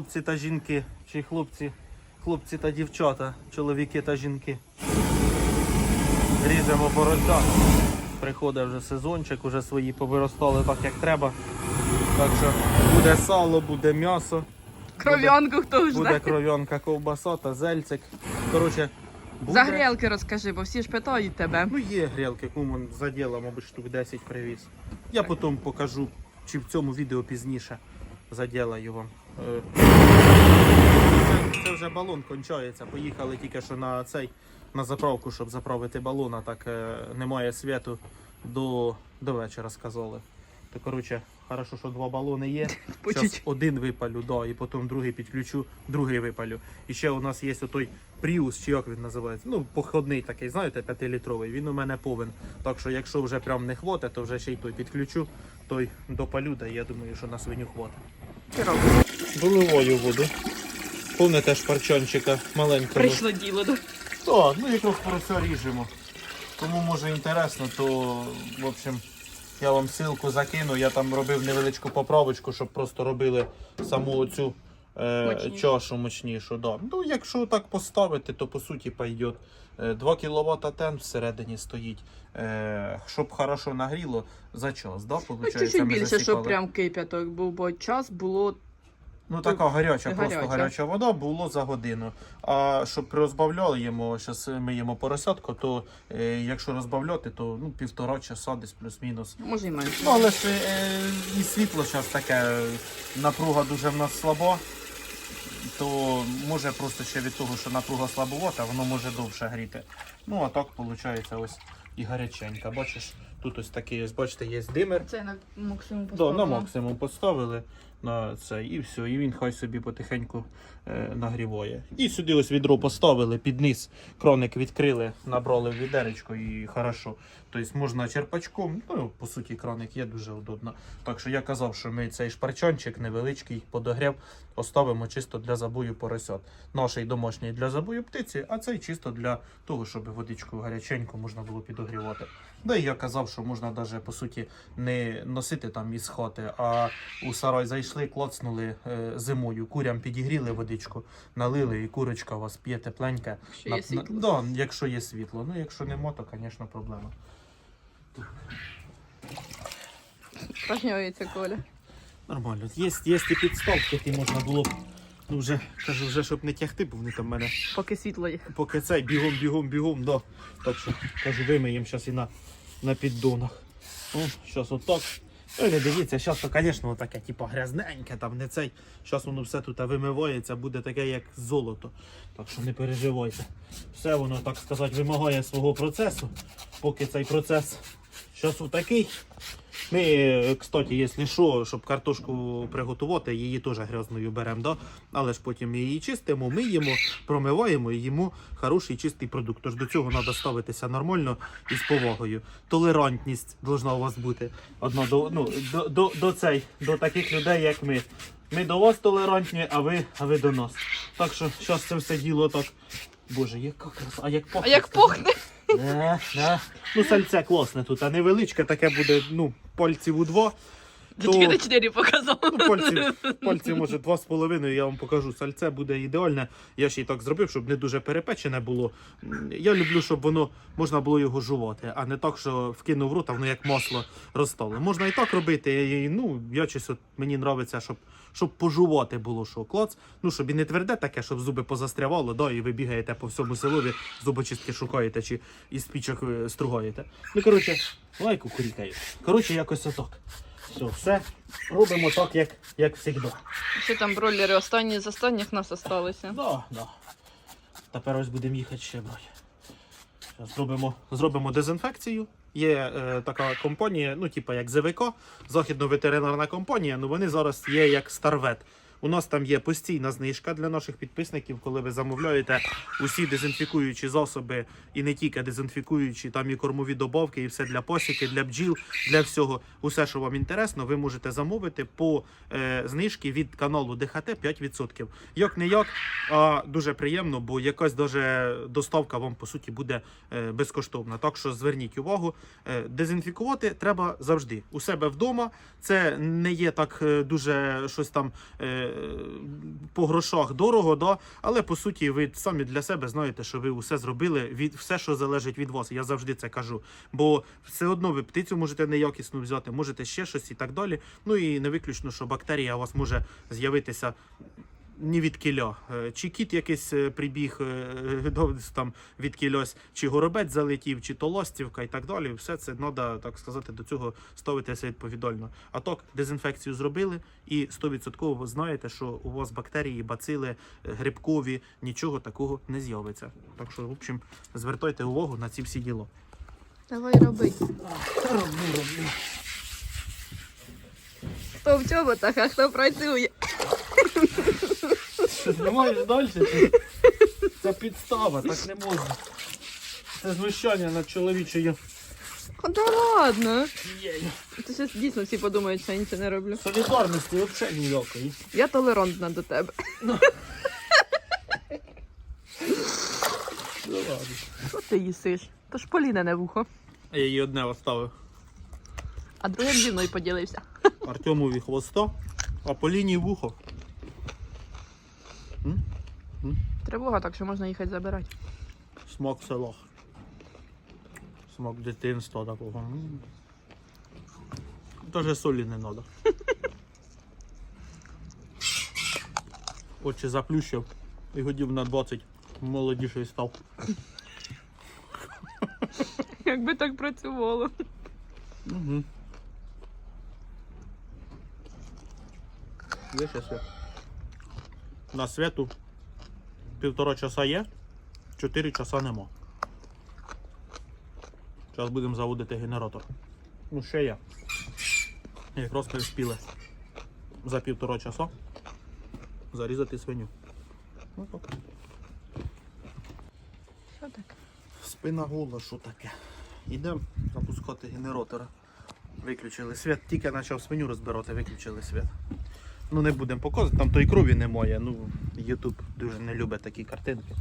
хлопці та жінки, чи хлопці, хлопці та дівчата, чоловіки та жінки. Ріжемо бородя. Приходить вже сезончик, уже свої повиростали так, як треба. Так що буде сало, буде м'ясо, Кров'янку хто буде жде. кров'янка, ковбаса та зельцик. Коротше, буде... За грілки розкажи, бо всі ж питають тебе. Ну є грілки, кому за діло, мабуть, штук 10 привіз. Я потім покажу, чи в цьому відео пізніше заділаю вам. Е, Це, це вже балон кончається. Поїхали тільки що на цей на заправку, щоб заправити балон, а так е, немає світу до, до вечора сказали. То коротше, хорошо, що два балони є. Зараз один випалю, да, і потім другий підключу, другий випалю. І ще у нас є отой Prius, чи як він називається. Ну, походний такий, знаєте, 5-літровий. Він у мене повен. Так що, якщо вже прям не хватить, то вже ще й той підключу, той допалю, та я думаю, що на свиню хватить. Доливаю воду. Повне теж парчончика маленького. Прийшло діло. да? Так, ну якраз про це ріжемо. Кому може інтересно, то в общем я вам ссылку закину. Я там робив невеличку поправочку, щоб просто робили саму оцю е, Мощнішу. чашу мощнішу. Да. Ну, якщо так поставити, то по суті пойдет. Е, 2 кВт тен всередині стоїть. Е, щоб хорошо нагріло за час, да, Ну, чуть-чуть більше, засікали? щоб прям кип'яток був, бо час було Ну така гаряча, гаряча. просто гаряча вода було за годину. А щоб розбавляли йому, зараз ми їмо поросятку, то е, якщо розбавляти, то ну, півтора часа десь плюс-мінус. може і менше. Ну, але ж е, і світло зараз таке, е, напруга дуже в нас слаба, то може просто ще від того, що напруга слабовата, воно може довше гріти. Ну а так виходить ось і гаряченька. Бачиш, тут ось такий, ось, бачите, є димер. Це на максимум Да, на максимум поставили на це і все, і він хай собі потихеньку е, нагріває. І сюди ось відро поставили під низ, кроник відкрили, набрали в відеречко і хорошо. Тобто можна черпачком, ну по суті, краник є дуже удобно. Так що я казав, що ми цей шпарчончик невеличкий подогрів оставимо чисто для забою поросят. Наший домашній для забою птиці, а цей чисто для того, щоб водичку гаряченьку можна було підогрівати. Да і я казав, що можна навіть по суті не носити там із хати, а у сарай зайшли, клацнули е, зимою, курям підігріли водичку, налили, і курочка у вас п'є тепленьке. Що є На- світло. на- да, якщо є світло. Ну, якщо нема, то, звісно, проблема. Пожнюється Коля. Нормально. Є, є і підставки, які можна було б. Ну, вже кажу, вже щоб не тягти, бо вони там в мене Поки світло є. поки цей бігом, бігом, бігом, да. Так що кажу, вимиємо зараз і на, на піддонах. Зараз отак. Не дивіться, зараз то, звісно, таке, типу, грязненьке, там не цей. Зараз воно все тут вимивається, буде таке, як золото. Так що не переживайте. Все воно, так сказати, вимагає свого процесу. Поки цей процес зараз отакий. Ми, е, кстати, якщо що, щоб картошку приготувати, її теж грязною беремо, да? але ж потім її чистимо, миємо, промиваємо і їмо хороший чистий продукт. Тож до цього треба ставитися нормально і з повагою. Толерантність повинна у вас бути. Одно до, ну, до, до, до, цей, до таких людей, як ми. Ми до вас толерантні, а ви, а ви до нас. Так що зараз це все діло так. Боже, яка краса, а як А як скажи. Ну, сальце класне тут, а невеличке, таке буде, ну, пальців у два. Тільки на 4 показав. Ну, пальців, пальців може два з половиною, я вам покажу. Сальце буде ідеальне. Я ще й так зробив, щоб не дуже перепечене було. Я люблю, щоб воно можна було його жувати, а не так, що вкинув в рот, а воно як масло розтало. Можна і так робити. І, ну, я щось от, мені подобається, щоб, щоб пожувати було, що клац. Ну, щоб і не тверде таке, щоб зуби позастрявало, да, і ви бігаєте по всьому селові, зубочистки шукаєте чи із пічок е, стругаєте. Ну, коротше, лайку курікаю. Коротше, якось отак. Все, все робимо так, як, як завжди. Що там бройлери останні з останніх нас залишилися? Да, да. Тепер ось будемо їхати ще брати. Зробимо, зробимо дезінфекцію. Є е, така компанія, ну, типу як ЗВК, західно-ветеринарна компанія, ну вони зараз є як Старвет. У нас там є постійна знижка для наших підписників, коли ви замовляєте усі дезінфікуючі засоби і не тільки дезінфікуючі, там і кормові добавки, і все для посіки, для бджіл, для всього. Усе, що вам інтересно, ви можете замовити по е, знижці від каналу ДХТ 5%. Як не як, а дуже приємно, бо якась даже доставка вам по суті буде е, безкоштовна. Так що зверніть увагу, е, дезінфікувати треба завжди у себе вдома. Це не є так е, дуже щось там е, по грошах дорого, да? але по суті ви самі для себе знаєте, що ви усе зробили, від, все, що залежить від вас. Я завжди це кажу. Бо все одно ви птицю можете неякісну взяти, можете ще щось і так далі. Ну і не виключно, що бактерія у вас може з'явитися ні від кіля. Е, Чи кіт якийсь е, прибіг е, там від кільось, чи горобець залетів, чи то ластівка і так далі. Все це треба, так сказати, до цього ставитися відповідально. А так, дезінфекцію зробили і 100% ви знаєте, що у вас бактерії, бацили, грибкові, нічого такого не з'явиться. Так що, в общем, звертайте увагу на ці всі діло. Давай роби. Роблю, роблю. Хто в чоботах, а хто працює. Що знімаєш далі? Це підстава, так не можна. Це знущання над чоловічою. О, да ладно. Це зараз дійсно всі подумають, що я нічого не роблю. Солідарності взагалі ніякої. Я толерантна до тебе. Ну ладно. Що ти їсиш? То ж полінене вухо. Я її одне оставив. А другим зі мною поділився. Артемові хвоста, а по Тривога, так що можна їхати забирати. Смак в селах. Смак дитинства такого. М. Даже солі не треба. Очі заплющив і годів на 20 молодіший став. Якби так працювало. Угу. Є ще світ. На світу півтора часа є, чотири часа нема. Зараз будемо заводити генератор. Ну, ще є. Якраз переспіли за півтора часа зарізати свиню. Ну, так. Що таке? Спина гола, що таке? Йдемо запускати генератора. Виключили світ, тільки почав свиню розбирати, виключили світ. Ну не будемо показувати, там тої крові немає. Ну, Ютуб дуже не любить такі картинки.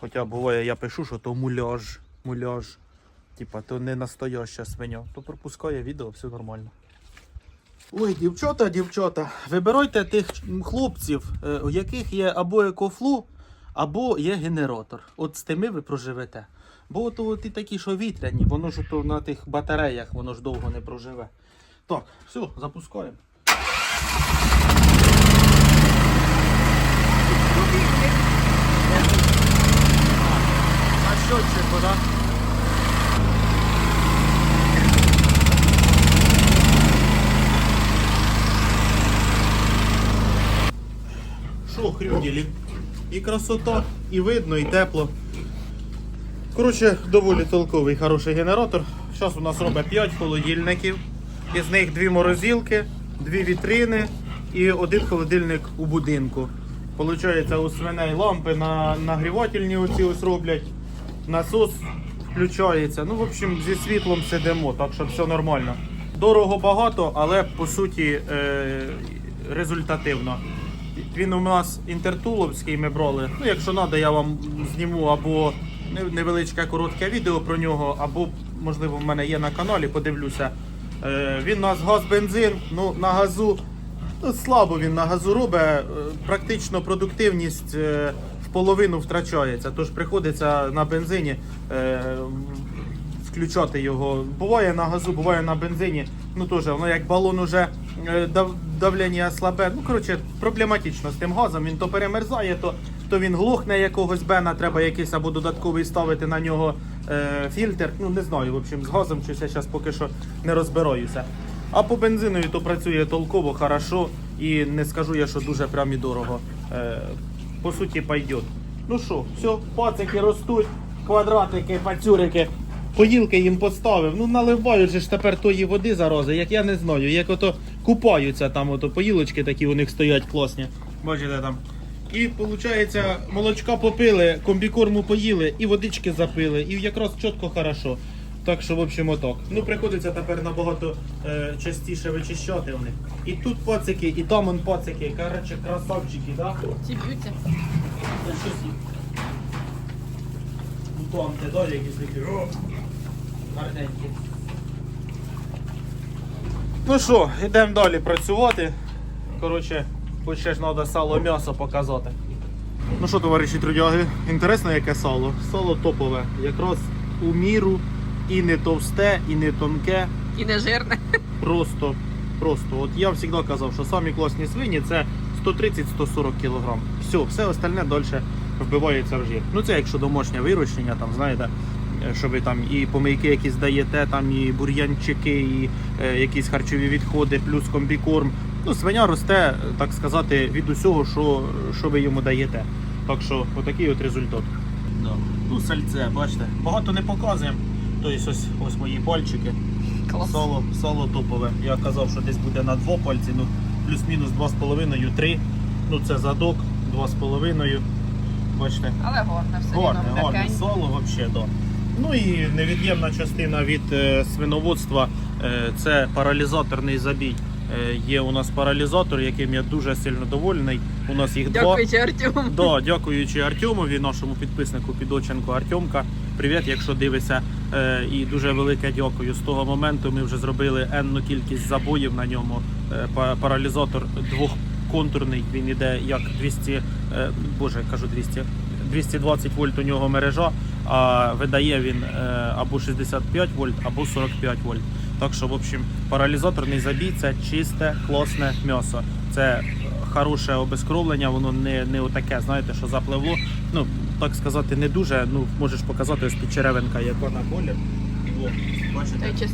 Хоча буває, я пишу, що то муляж, муляж. Типа, то не настояща свиня. То пропускає відео, все нормально. Ой, дівчата, дівчата, вибирайте тих хлопців, е, у яких є або екофлу, або є генератор. От з тими ви проживете. Бо то ті такі, що вітряні, воно ж то на тих батареях, воно ж довго не проживе. Так, все, запускаємо. На щотчику, так? Що хрюділі? І красота, і видно, і тепло. Коротше, доволі толковий хороший генератор. Зараз у нас робить 5 холодильників. Із них дві морозилки, дві вітрини і один холодильник у будинку. Получається, у свиней лампи на нагрівательні оці ось роблять. Насос включається. Ну, в общем, зі світлом сидимо, так що все нормально. Дорого багато, але по суті е- результативно. Він у нас інтертуловський ми брали. Ну, якщо треба, я вам зніму або невеличке коротке відео про нього, або, можливо, в мене є на каналі, подивлюся. Е, він у нас газ-бензин, ну на газу. Ну, слабо він на газу робить, е, практично продуктивність е, половину втрачається, тож приходиться на бензині е, включати його. Буває на газу, буває на бензині. Ну теж воно як балон уже е, дав, давлення слабе. Ну коротше, проблематично з тим газом. Він то перемерзає, то, то він глохне якогось бена, треба якийсь або додатковий ставити на нього е, фільтр. Ну не знаю, в общем, з газом щось я зараз поки що не розбираюся. А по бензинові то працює толково, хорошо і не скажу я, що дуже прям і дорого. По суті, пойдет. Ну що, все, пацики ростуть, квадратики, пацюрики. Поїлки їм поставив. Ну наливають же ж тепер тої води зарази, як я не знаю, як ото купаються там, ото поїлочки такі у них стоять класні. Бачите там. І виходить, молочка попили, комбікорму поїли і водички запили. І якраз чітко хорошо. Так що, в общем, отак. Ну, приходиться тепер набагато е, частіше вичищати вони. І тут пацики, і там он пацики. Коротше, красавчики, так? Да? Ці б'ються. Це щось їх. Ну там те далі якісь такі. О, гарненькі. Ну що, йдемо далі працювати. Коротше, ще ж треба сало м'ясо показати. Ну що, товариші трудяги, інтересно, яке сало. Сало топове. Якраз у міру і не товсте, і не тонке. І не жирне. Просто, просто. От я завжди казав, що самі класні свині це 130-140 кг. Все, все остальне далі вбивається в жир. Ну це якщо домашнє вирощення, там знаєте, е, що ви там і помийки якісь даєте, там і бур'янчики, і е, якісь харчові відходи, плюс комбікорм. Ну, свиня росте, так сказати, від усього, що, що ви йому даєте. Так що отакий от результат. Да. Ну, сальце, бачите, багато не показуємо. Тобто ось, ось мої пальчики. Клас. Сало, сало топове. Я казав, що десь буде на два пальці, ну плюс-мінус 2,5-3. Ну це задок, 2,5. Бачите, Але гарне все гарне, гарне сало взагалі, да. Ну і невід'ємна частина від е, свиноводства е, це паралізаторний забій. Е, є у нас паралізатор, яким я дуже сильно довольний. У нас їх два. Дякуючи Артему. Да, дякуючи Артемові, нашому підписнику Підоченко Артемка. Привіт, якщо дивишся. Е, і дуже велике дякую. З того моменту ми вже зробили енну кількість забоїв на ньому. Е, паралізатор двохконтурний. Він іде як 200, е, боже, кажу 200, 220 вольт у нього мережа, а видає він або 65 вольт, або 45 вольт. Так що, в общем, паралізаторний забій це чисте, класне м'ясо. Це хороше обезкровлення, воно не, не отаке, знаєте, що запливло. Ну, так сказати, не дуже. Ну, можеш показати ось під черевинка, як вона колір. О, бачите?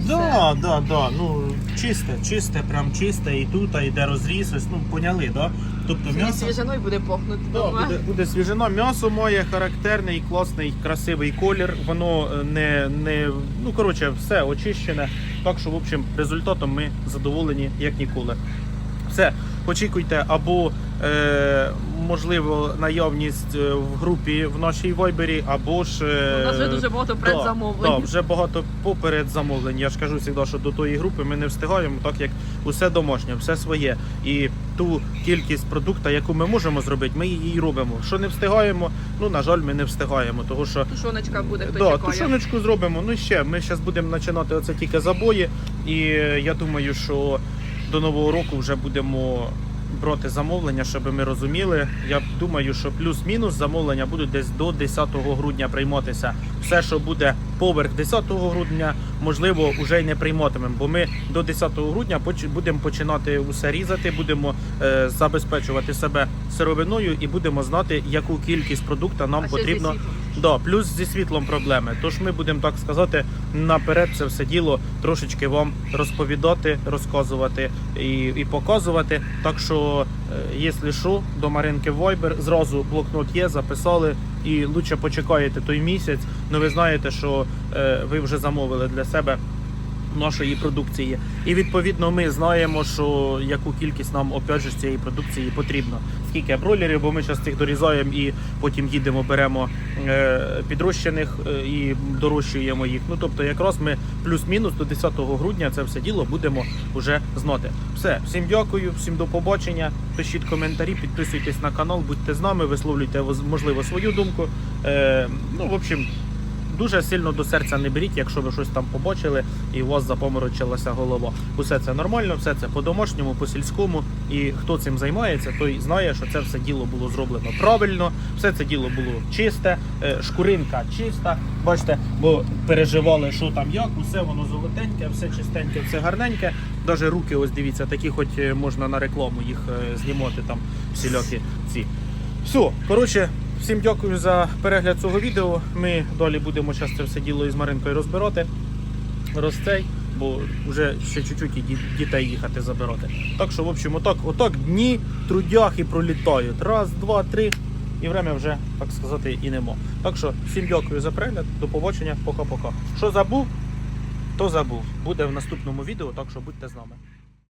все. Да, да, да. Ну чисте, чисте, прям чисте, і тут, і де розріз, ось, ну поняли, да? Тобто м'ясо. свіжиною буде пахнути Да, дома. буде, буде свіжина. М'ясо має характерний, класний, красивий колір. Воно е, не, не ну коротше, все очищене. Так що, в общем, результатом ми задоволені як ніколи. Все, очікуйте або е, можливо наявність е, в групі в нашій вайбері, або ж е, У нас вже дуже багато предзамовлень. да, вже багато поперед замовлень. Я ж кажу завжди, що до тої групи ми не встигаємо, так як усе домашнє, все своє. І ту кількість продукту, яку ми можемо зробити, ми її робимо. Що не встигаємо, ну на жаль, ми не встигаємо. Того що Тушоночка буде, хто да, чекає. тушоночку зробимо. Ну і ще ми зараз будемо починати оце тільки забої. І е, я думаю, що до нового року вже будемо брати замовлення, щоб ми розуміли. Я думаю, що плюс-мінус замовлення будуть десь до 10 грудня прийматися. Все, що буде поверх 10 грудня, можливо, вже й не прийматимемо, бо ми до 10 грудня будемо починати усе різати, будемо е, забезпечувати себе сировиною і будемо знати, яку кількість продукту нам А потрібно. Да, плюс зі світлом проблеми. Тож ми будемо так сказати наперед це все діло трошечки вам розповідати, розказувати і, і показувати. Так що, е, якщо що, до Маринки Viber зразу блокнот є, записали і лучше почекаєте той місяць. Ну ви знаєте, що е, ви вже замовили для себе. Нашої продукції, і відповідно ми знаємо, що яку кількість нам опять же, цієї продукції потрібно. Скільки бройлерів, бо ми зараз цих дорізаємо і потім їдемо, беремо е, підрощених е, і дорощуємо їх. Ну тобто, якраз ми плюс-мінус до 10 грудня це все діло будемо вже знати. Все, всім дякую, всім до побачення. Пишіть коментарі, підписуйтесь на канал, будьте з нами, висловлюйте можливо свою думку. Е, ну, в общем. Дуже сильно до серця не беріть, якщо ви щось там побачили і у вас запоморочилася голова. Усе це нормально, все це по-домашньому, по-сільському. І хто цим займається, той знає, що це все діло було зроблено правильно, все це діло було чисте, е, шкуринка чиста. Бачите, бо переживали, що там як, усе воно золотеньке, все чистеньке, все гарненьке. Навіть руки, ось дивіться, такі, хоч е, можна на рекламу їх е, знімати там всілякі ці. Все, коротше, всім дякую за перегляд цього відео. Ми далі будемо зараз це все діло із Маринкою розбирати. Розцей, бо вже ще чуть-чуть і дітей їхати забирати. Так що, в общем, отак, отак дні трудяхи пролітають. Раз, два, три. І время вже, так сказати, і нема. Так що всім дякую за перегляд. До побачення, пока-пока. Що забув, то забув. Буде в наступному відео, так що будьте з нами.